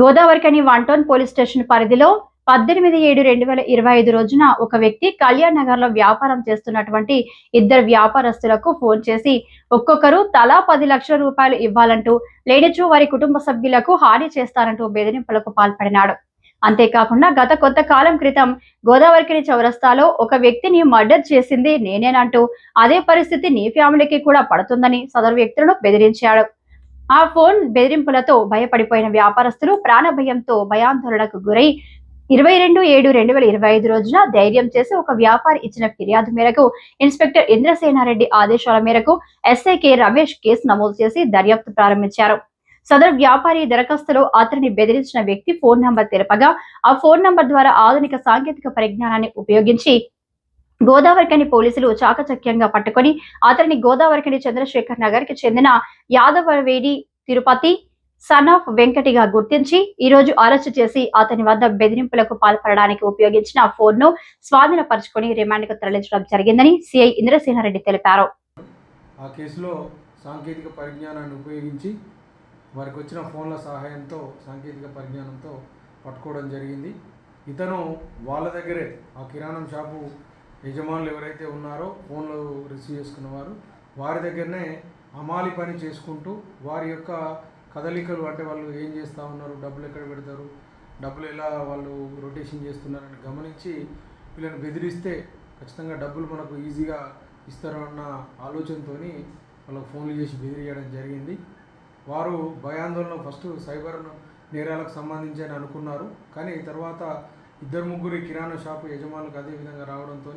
Godavarikhani one town police station పరిధిలో పద్దెనిమిది ఏడు రెండు వేల ఇరవై ఐదు రోజున ఒక వ్యక్తి కళ్యాణ్ నగర్లో వ్యాపారం చేస్తున్నటువంటి ఇద్దరు వ్యాపారస్తులకు ఫోన్ చేసి ఒక్కొక్కరు తలా పది లక్షల రూపాయలు ఇవ్వాలంటూ లేనిచో వారి కుటుంబ సభ్యులకు హాని చేస్తారంటూ బెదిరింపులకు పాల్పడినాడు. అంతేకాకుండా గత కొంత కాలం క్రితం గోదావరికిని చౌరస్తాలో ఒక వ్యక్తిని మర్డర్ చేసింది నేనేనంటూ అదే పరిస్థితి నీ ఫ్యామిలీకి కూడా పడుతుందని సదరు వ్యక్తులను బెదిరించాడు. ఆ ఫోన్ బెదిరింపులతో భయపడిపోయిన వ్యాపారస్తులు ప్రాణ భయంతో భయాందోళనకు గురై ఇరవై రెండు ఏడు రెండు వేల ఇరవై ఐదు రోజున ధైర్యం చేసి ఒక వ్యాపారి ఇచ్చిన ఫిర్యాదు మేరకు ఇన్స్పెక్టర్ ఇంద్రసేనారెడ్డి ఆదేశాల మేరకు ఎస్ఐ కె రమేష్ కేసు నమోదు చేసి దర్యాప్తు ప్రారంభించారు. సదరు వ్యాపారి దరఖాస్తులో అతనిని బెదిరించిన వ్యక్తి ఫోన్ నంబర్ తెలపగా ఆ ఫోన్ నంబర్ ద్వారా ఆధునిక సాంకేతిక పరిజ్ఞానాన్ని ఉపయోగించి గోదావరికని పోలీసులు చాకచక్యంగా పట్టుకొని అతనిని గోదావరికని చంద్రశేఖర్ నగర్కి చెందిన యాదవవేడి తిరుపతి సన్ ఆఫ్ వెంకటిగా గుర్తించి ఈ రోజు అరెస్టు చేసి అతని వద్ద బెదిరింపులకు పాల్పడడానికి ఉపయోగించిన ఫోన్ను స్వాధీనపరుచుకొని రిమాండ్కు తరలించడం జరిగిందని సిఐ ఇంద్రసేనారెడ్డి తెలిపారు. ఆ కేసులో సాంకేతిక పరిజ్ఞానాన్ని ఉపయోగించి వారికి వచ్చిన ఫోన్ల సహాయంతో సాంకేతిక పరిజ్ఞానంతో పట్టుకోవడం జరిగింది. ఇతను వాళ్ళ దగ్గరే ఆ కిరాణం షాపు యజమానులు ఎవరైతే ఉన్నారో ఫోన్లు రిసీవ్ చేసుకున్నవారు వారి దగ్గరనే అమాలి పని చేసుకుంటూ వారి యొక్క కదలికలు అంటే వాళ్ళు ఏం చేస్తూ ఉన్నారు డబ్బులు ఎక్కడ పెడతారు డబ్బులు ఎలా వాళ్ళు రొటేషన్ చేస్తున్నారని గమనించి వీళ్ళని బెదిరిస్తే ఖచ్చితంగా డబ్బులు మనకు ఈజీగా ఇస్తారన్న ఆలోచనతోని వాళ్ళకు ఫోన్లు చేసి బెదిరియడం జరిగింది. వారు భయాందోళన ఫస్ట్ సైబర్ నేరాలకు సంబంధించి అని అనుకున్నారు. కానీ తర్వాత ఇద్దరు ముగ్గురు కిరాణా షాపు యజమానులకు అదే విధంగా రావడంతో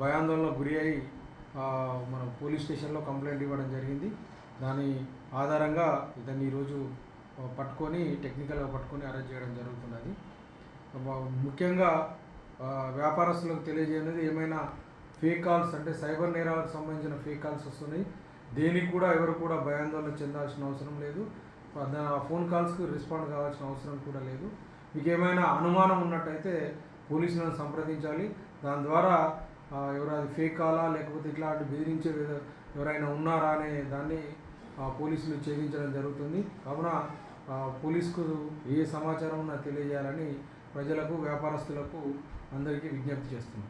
భయాందోళనకు గురి అయి మన మనం పోలీస్ స్టేషన్లో కంప్లైంట్ ఇవ్వడం జరిగింది. దాని ఆధారంగా ఇతన్ని ఈరోజు పట్టుకొని టెక్నికల్గా పట్టుకొని అరెస్ట్ చేయడం జరుగుతున్నది. ముఖ్యంగా వ్యాపారస్తులకు తెలియజేయనిది ఏమైనా ఫేక్ కాల్స్ అంటే సైబర్ నేరాలకు సంబంధించిన ఫేక్ కాల్స్ వస్తున్నాయి. దేనికి కూడా ఎవరు కూడా భయాందోళన చెందాల్సిన అవసరం లేదు. ఆ ఆ ఫోన్ కాల్స్కి రెస్పాండ్ కావాల్సిన అవసరం కూడా లేదు. మీకు ఏమైనా అనుమానం ఉన్నట్టయితే పోలీసులను సంప్రదించాలి. దాని ద్వారా ఎవరైనా ఫేక్ కాలా లేకపోతే ఇట్లాంటి బెదిరించే ఎవరైనా ఉన్నారా అనే దాన్ని ఆ, పోలీసులు ఛేదించడం జరుగుతుంది. కావున పోలీసుకు ఏ సమాచారం ఉన్నా తెలియజేయాలని ప్రజలకు వ్యాపారస్తులకు అందరికీ విజ్ఞప్తి చేస్తున్నాం.